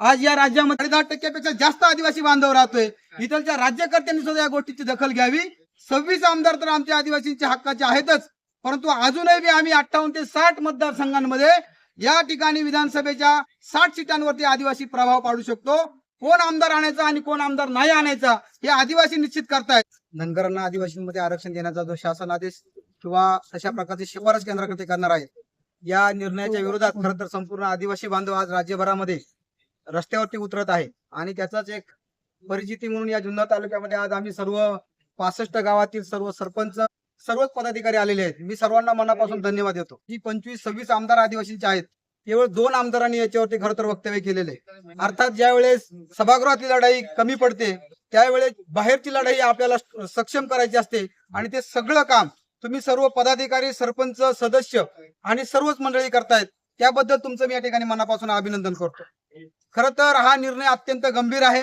आज या राज्यामध्ये दहा टक्क्यापेक्षा जास्त आदिवासी बांधव राहतोय. इथलच्या राज्यकर्त्यांनी सुद्धा या गोष्टीची दखल घ्यावी. सव्वीस आमदार तर आमच्या आदिवासींच्या हक्काचे आहेतच. परंतु अजूनही बी आम्ही अठ्ठावन्न ते साठ मतदारसंघांमध्ये या ठिकाणी विधानसभेच्या साठ सीटांवरती आदिवासी प्रभाव पाडू शकतो. कोण आमदार आणायचा आणि कोण आमदार नाही आणायचा हे आदिवासी निश्चित करतायत. धनगरांना आदिवासींमध्ये आरक्षण देण्याचा जो शासन आदेश किंवा तशा प्रकारची शिफारस केंद्राकडे करणार आहे या निर्णयाच्या विरोधात खरं तर संपूर्ण आदिवासी बांधव आज राज्यभरामध्ये रस्त्यावरती उतरत आहे. आणि त्याचाच एक परिचिती म्हणून या जुन्नर तालुक्यामध्ये आज आम्ही सर्व पासष्ट गावातील सर्व सरपंच सर्वच पदाधिकारी आलेले आहेत. मी सर्वांना मनापासून धन्यवाद देतो. ही पंचवीस सव्वीस आमदार आदिवासींचे आहेत केवळ दोन आमदारांनी याच्यावरती खरं तर वक्तव्य केलेले अर्थात ज्या वेळेस सभागृहातली लढाई कमी पडते त्यावेळेस बाहेरची लढाई आपल्याला सक्षम करायची असते आणि ते सगळं काम तुम्ही सर्व पदाधिकारी सरपंच सदस्य आणि सर्वच मंडळी करतायत त्याबद्दल तुमचं मी या ठिकाणी मनापासून अभिनंदन करतो. खर तर हा निर्णय अत्यंत गंभीर आहे.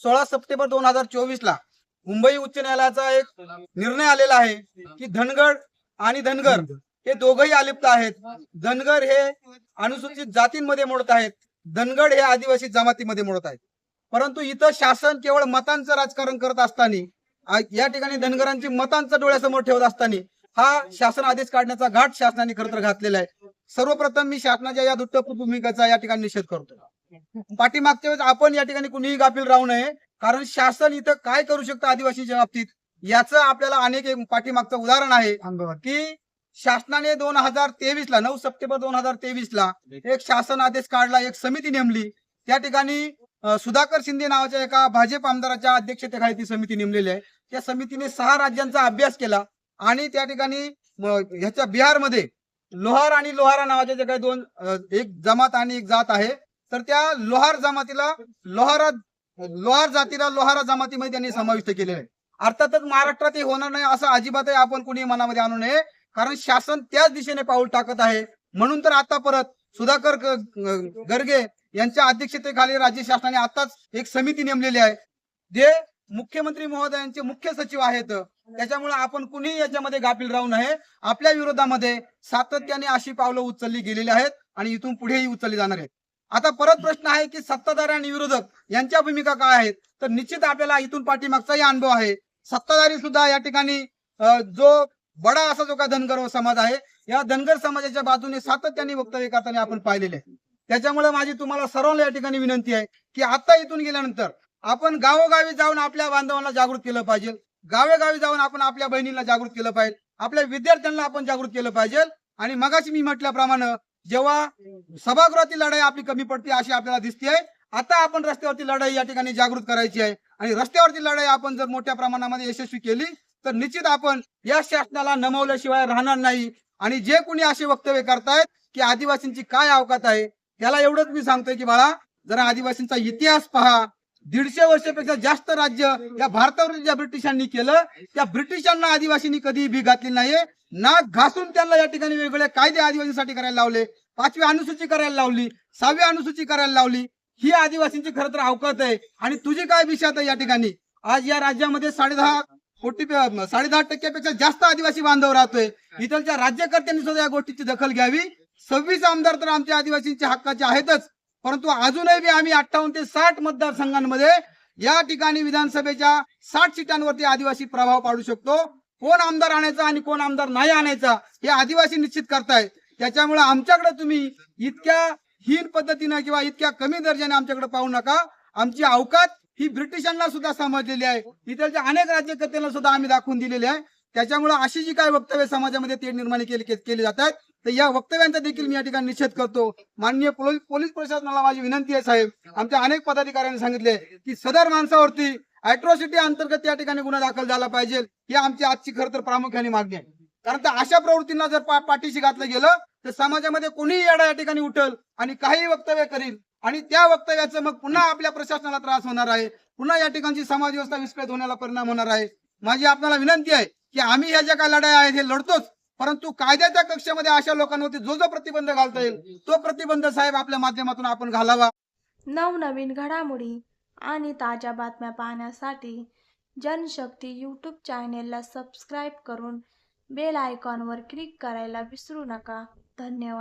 सोळा सप्टेंबर दोन हजार चोवीस ला मुंबई उच्च न्यायालयाचा एक निर्णय आलेला आहे की धनगड आणि धनगर हे दोघही अलिप्त आहेत. धनगर हे अनुसूचित जातींमध्ये मोडत आहेत. धनगड हे आदिवासी जमातीमध्ये मोडत आहेत. परंतु इथं शासन केवळ मतांचं राजकारण करत असताना या ठिकाणी धनगरांची मतांचं डोळ्यासमोर ठेवत असताना हा शासन आदेश काढण्याचा घाट शासनाने खरं तर घातलेला आहे. सर्वप्रथम मी शासनाच्या या दुट्ट भूमिकेचा या ठिकाणी निषेध करतो पाठीमागच्या वेळेस आपण या ठिकाणी कुणीही गाफील राहू नये. कारण शासन इथं काय करू शकतं आदिवासीच्या बाबतीत? याचं आपल्याला अनेक एक पाठीमागचं उदाहरण आहे की शासनाने दोन हजार तेवीस ला नऊ सप्टेंबर दोन हजार तेवीस ला एक शासन आदेश काढला एक समिती नेमली. त्या ठिकाणी सुधाकर शिंदे नावाच्या एका भाजप आमदाराच्या अध्यक्षतेखाली ती समिती नेमलेली आहे. त्या समितीने सहा राज्यांचा अभ्यास केला आणि त्या ठिकाणी ह्याच्या बिहारमध्ये लोहार आणि लोहारा नावाचे जे काही दोन एक जमात आणि एक जात आहे तर त्या लोहार जमातीला लोहारा लोहार जातीला लोहारा जमातीमध्ये त्यांनी समाविष्ट केलेलं आहे. अर्थातच महाराष्ट्रात हे होणार नाही असं अजिबातही आपण कुणी मनामध्ये आणू नये. कारण शासन त्याच दिशेने पाऊल टाकत आहे. म्हणून तर आता परत सुधाकर गर्गे यांच्या अध्यक्षतेखाली राज्य शासनाने आताच एक समिती नेमलेली आहे. जे मुख्यमंत्री महोदयांचे मुख्य सचिव आहेत. त्याच्यामुळे आपण कुणीही याच्यामध्ये गाफील राहू नये. आपल्या विरोधामध्ये सातत्याने अशी पावलं उचलली गेलेली आहेत आणि इथून पुढेही उचलली जाणार आहेत. आता परत प्रश्न आहे की सत्ताधारी आणि विरोधक यांच्या भूमिका काय आहेत? तर निश्चित आपल्याला इथून पाठीमागचाही अनुभव आहे. सत्ताधारी सुद्धा या ठिकाणी जो बडा असा जो का धनगर समाज आहे या धनगर समाजाच्या बाजूने सातत्याने वक्तव्य करताना आपण पाहिलेले आहे. त्याच्यामुळे माझी तुम्हाला सर्वांना या ठिकाणी विनंती आहे की आता इथून गेल्यानंतर आपण गावोगावी जाऊन आपल्या बांधवांना जागृत केलं पाहिजे. गावेगावी जाऊन आपण आपल्या बहिणीला जागृत केलं पाहिजे. आपल्या विद्यार्थ्यांना आपण जागृत केलं पाहिजे. आणि मगाशी मी म्हटल्याप्रमाणे जेव्हा सभागृहातील लढाई आपली कमी पडते अशी आपल्याला दिसते आता आपण रस्त्यावरती लढाई या ठिकाणी जागृत करायची आहे. आणि रस्त्यावरती लढाई आपण जर मोठ्या प्रमाणामध्ये यशस्वी केली तर निश्चित आपण या शासनाला नमवल्याशिवाय राहणार नाही. आणि जे कोणी असे वक्तव्य करतायत की आदिवासींची काय अवकात आहे त्याला एवढंच मी सांगतोय की बाळा जरा आदिवासींचा इतिहास पहा. दीडशे वर्षापेक्षा जास्त राज्य या भारतावर ज्या ब्रिटिशांनी केलं त्या ब्रिटिशांना आदिवासींनी कधी भी घातली नाहीये. नाक घासून त्यांना या ठिकाणी वेगवेगळे कायदे आदिवासींसाठी करायला लावले. पाचवी अनुसूची करायला लावली. सहावी अनुसूची करायला लावली. ही आदिवासींची खरं तर अवकात आहे. आणि तुझी काय विषयात आहे या ठिकाणी? आज या राज्यामध्ये साडेदहा कोटी साडेदहा टक्क्यापेक्षा जास्त आदिवासी बांधव राहतोय. इथलच्या राज्यकर्त्यांनी सुद्धा या गोष्टीची दखल घ्यावी. सव्वीस आमदार तर आमच्या आदिवासींच्या हक्काचे आहेतच. परंतु अजूनही बी आम्ही अठ्ठावन्न ते साठ मतदारसंघांमध्ये या ठिकाणी विधानसभेच्या साठ सीटांवरती आदिवासी प्रभाव पाडू शकतो. कोण आमदार आणायचा आणि कोण आमदार नाही आणायचा हे आदिवासी निश्चित करतायत. त्याच्यामुळे आमच्याकडे तुम्ही इतक्या हीन पद्धतीनं किंवा इतक्या कमी दर्जाने आमच्याकडे पाहू नका. आमची अवकात ही ब्रिटिशांना सुद्धा समजलेली आहे. इतरच्या अनेक राज्यकर्त्यांना सुद्धा आम्ही दाखवून दिलेली आहे. त्याच्यामुळे अशी जी काय वक्तव्य समाजामध्ये ते निर्माण केली केली जातात तर या वक्तव्यांचा देखील मी या ठिकाणी निषेध करतो. माननीय पोलीस प्रशासनाला माझी विनंती आहे साहेब. आमच्या अनेक पदाधिकाऱ्यांनी सांगितले की सदर माणसावरती अॅट्रॉसिटी अंतर्गत या ठिकाणी गुन्हा दाखल झाला पाहिजे ही आमची आजची खरं तर प्रामुख्याने मागणी आहे. कारण तर अशा प्रवृत्तींना जर पाठीशी घातलं गेलं तर समाजामध्ये कोणीही येडा या ठिकाणी उठल आणि काही वक्तव्य करील. आणि त्या वक्तव्याचं मग पुन्हा आपल्या प्रशासनाला त्रास होणार आहे. पुन्हा या ठिकाणची समाज व्यवस्था विस्कळीत होण्याला परिणाम होणार आहे. माझी आपल्याला विनंती आहे की आम्ही ह्या ज्या काय लढाई आहेत हे लढतोच. परंतु कायद्याच्या कक्षेमध्ये अशा लोकांवरती जो जो प्रतिबंध घालता येईल तो प्रतिबंध साहेब आपल्या माध्यमातून आपण घालावा. नवनवीन घडामोडी आणि ताज्या बातम्या पाहण्यासाठी जनशक्ती यूट्यूब चॅनेलला सबस्क्राईब करून बेल आयकॉनवर क्लिक करायला विसरू नका. धन्यवाद.